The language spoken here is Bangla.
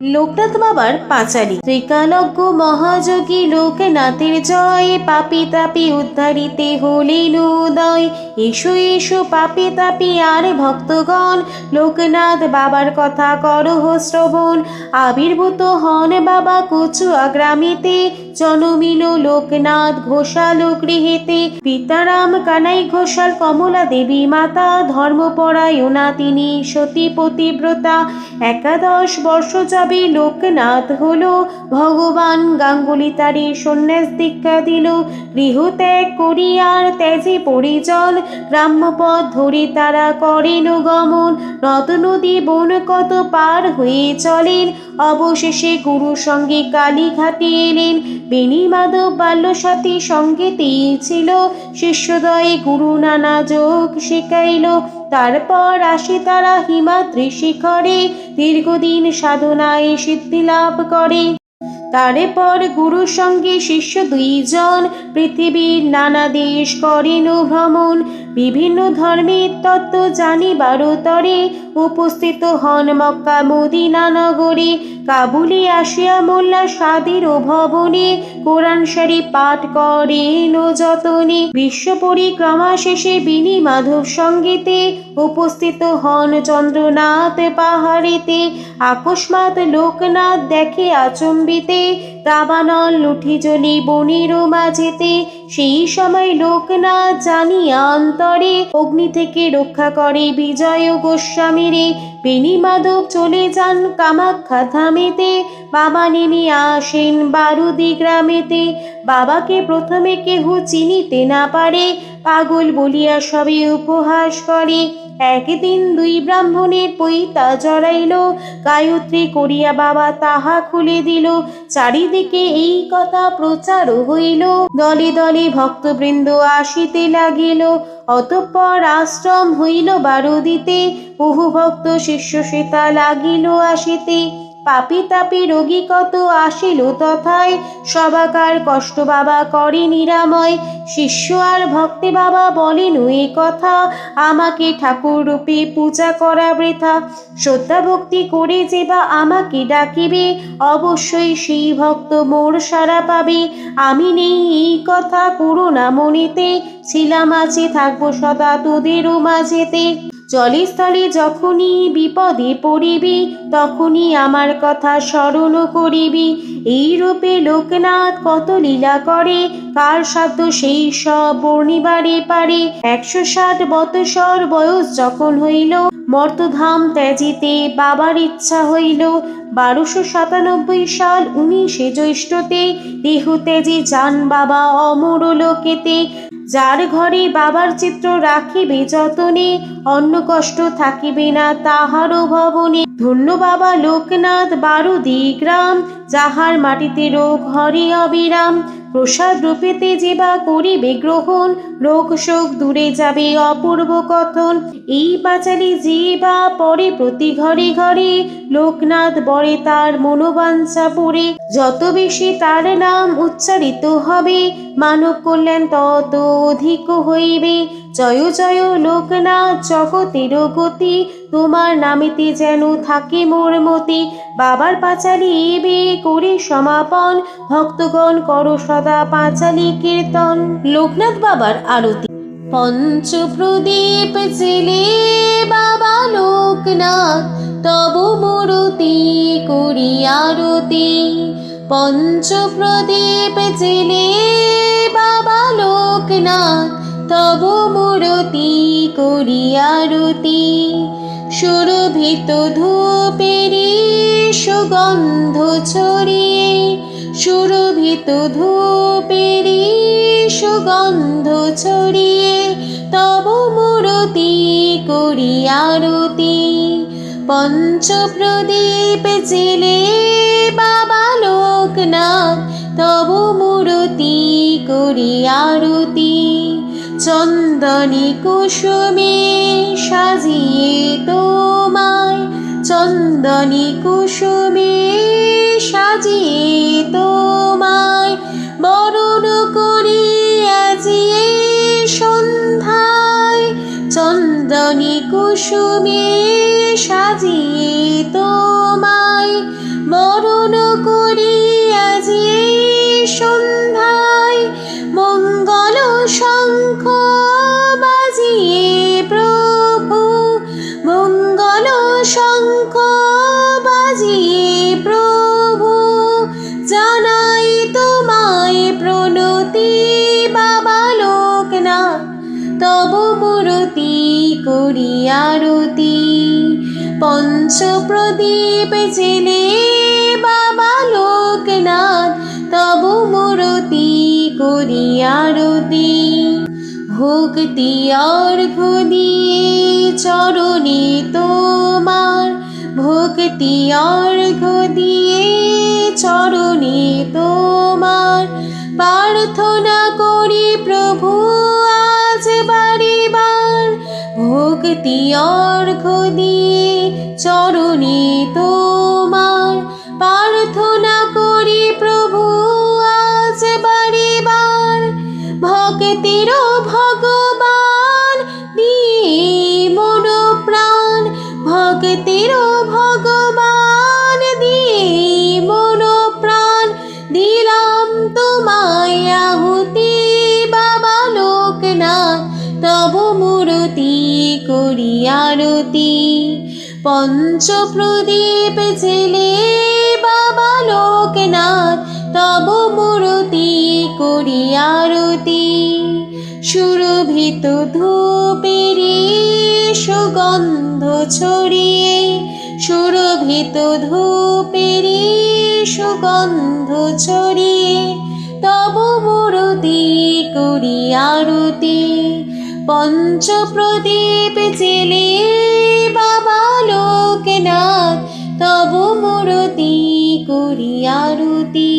লোকনাথ বাবার পাঁচালি। ত্রিকালজ্ঞ মহাযোগী লোকনাথের জয়, পাপি তাপি উদ্ধারিতে হলেন উদয় এসো এসো, পাপি তাপি আর ভক্তগণ, লোকনাথ বাবার কথা করহ শ্রবণ। আবির্ভূত হন বাবা কচুয়া গ্রামেতে, জনমিল লোকনাথ ঘোষাল গৃহেতে। পিতারাম কানাই ঘোষাল কমলা দেবী মাতা, ধর্মপরায়ণা তিনি সতী পতিব্রতা একাদশ বর্ষ যাবে লোকনাথ হলো, ভগবান গাঙ্গুলি তারে সন্ন্যাস দীক্ষা দিল। গৃহত্যাগ করিয়ার ত্যাজে পরিজন গ্রাম্যপথ ধরে তারা করেন গমন। নদ নদী বন কত পার হয়ে চলেন, অবশেষে গুরু সঙ্গে কালীঘাটে এলেন। বেণী মাধব বাল্য সাথী সঙ্গেতেই ছিল, শিষ্যদয়ে গুরু নানা যোগ শিখাইল। তারপর আসে তারা হিমাদ্রি শিখরে, দীর্ঘদিন সাধনায় সিদ্ধি লাভ করে। তারপর গুরুর সঙ্গে শিষ্য দুইজন পৃথিবীর নানা দেশ করেন ভ্রমণ। বিভিন্ন ধর্মের তত্ত্ব জানিবার তরে উপস্থিত হন মক্কা মদিনা নগরে। কাবুলে আসিয়া মোল্লা সাদের ভবনে কোরআন শরীফ পাঠ করেন ও যতনে বিশ্ব পরিক্রমা শেষে বিনি মাধব সঙ্গীতে উপস্থিত হন চন্দ্রনাথ পাহাড়েতে। আকস্মাত লোকনাথ দেখে আচম্বিতে, দাবানল লুঠি জলি বনের মাঝেতে সেই সময় লোক না জানিয়া অন্তরে অগ্নি থেকে রক্ষা করে বিজয় গোস্বামীরে। বেণী মাধব চলে যান কামাখ্যা থামেতে বাবা নেমে আসেন বারুদি গ্রামেতে। বাবাকে প্রথমে কেহ চিনিতে না পারে। পাগল বলিয়া সবে উপহাস করে। একদিন দুই ব্রাহ্মণের পৈতা জড়াইল, গায়ত্রী করিয়া বাবা তাহা খুলে দিল। চারিদিকে এই কথা প্রচার হইল। দলে দলে ভক্তবৃন্দ আসিতে লাগিল। অতঃপর আশ্রম হইল বারুদিতে। বহু ভক্ত শিষ্য সীতা লাগিল আসিতে। পাপি তাপি রোগী কত আসিল তথায়? সবাকার কষ্ট বাবা করে নিরাময়। শিষ্য আর ভক্তে বাবা বলেন এ কথা। আমাকে ঠাকুর রূপে পূজা করা বৃথা। শ্রদ্ধা ভক্তি করে যে বা আমাকে ডাকিবে, অবশ্যই সেই ভক্ত মোর সারা পাবে। আমি নেই এই কথা করুণা মনিতে। ছিলাম আছে, থাকব সদা তোদেরও মাঝেতে। জলে স্থলে যখনই বিপদে পড়িবি, তখনই আমার কথা স্মরণ করিবি। এই রূপে লোকনাথ কত লীলা করে, কার সাধ্য সেই সব বর্ণিবারে পারে। একশো ষাট বৎসর বয়স যখন হইল, মর্তধাম ত্যাজিতে বাবার ইচ্ছা হইল। বারোশো সাতানব্বই সাল উনিশে জ্যৈষ্ঠতে দেহ ত্যাজি যান বাবা অমর লোকেতে। যার ঘরে বাবার চিত্র রাখিবে যতনে অন্য কষ্ট থাকিবে না তাহারও ভবনে। ধন্য বাবা লোকনাথ বারুদি গ্রাম, যাহার মাটিতে রোগ হরে অবিরাম। প্রসাদ রূপেতে যে বা করিবে গ্রহণ, রোগ শোক দূরে যাবে অপূর্ব কথন। এই পাঁচালি যে বা পরে প্রতি ঘরে ঘরে, লোকনাথ বরে তার মনোবাঞ্ছা পড়ে। যত বেশি তার নাম উচ্চারিত হবে, মানব কল্যাণ তত অধিক হইবে। জয় জয় লোকনাথ জগতের গতি তোমার নামেতে যেন থাকে মোর মতি। বাবার পাঁচালি এবে করে সমাপন ভক্তগণ করো সদা পাঁচালি কীর্তন। লোকনাথ বাবার আরতি। পঞ্চ প্রদীপ জেলে বাবা লোকনাথ তব মূরতি করি আরতি। পঞ্চ প্রদীপ জেলে বাবা লোকনাথ তব মুরতি করি আরতি সুরভিত ধূপেরি সুগন্ধ ছড়িয়ে, সুরভিত ধূপেরি সুগন্ধ ছড়িয়ে তব মুরতি করি আরতি পঞ্চ প্রদীপ জেলে বাবা লোকনাথ, তব মূরতি করি আরতি চন্দনী কুসুমে সাজিয়ে তোমায়। চন্দনী কুসুমে সাজিয়ে তোমায়। বরণ করি আজিয়ে সন্ধ্যায়। চন্দনী কুসুমে আরতি। পঞ্চ প্রদীপ জেলে বাবা লোকনাথ, তব মূরতি করি আরতি। ভক্তি অর্ঘ দিয়ে চরণে তোমার, ভক্তি অর্ঘ দিয়ে চরণে তোমার। প্রার্থনা করি প্রভু ভক্তি অর্ঘ দিয়ে চরণে তোমার প্রার্থনা করি প্রভু, আজ বারিবার ভক্তির ভগবান দিয়ে মন প্রাণ ভক্তির মূরতি করি আরতি। পঞ্চ প্রদীপ জেলে বাবা লোকনাথ, তব মূরতি করি আরতি। সুরভিত ধূপেরি সুগন্ধ ছড়িয়ে, সুরভিত ধূপেরি সুগন্ধ ছড়িয়ে, তব মূরতি করি আরতি। পঞ্চ প্রদীপ জেলে বাবা লোকনাথ তব মূরতি করি আরতি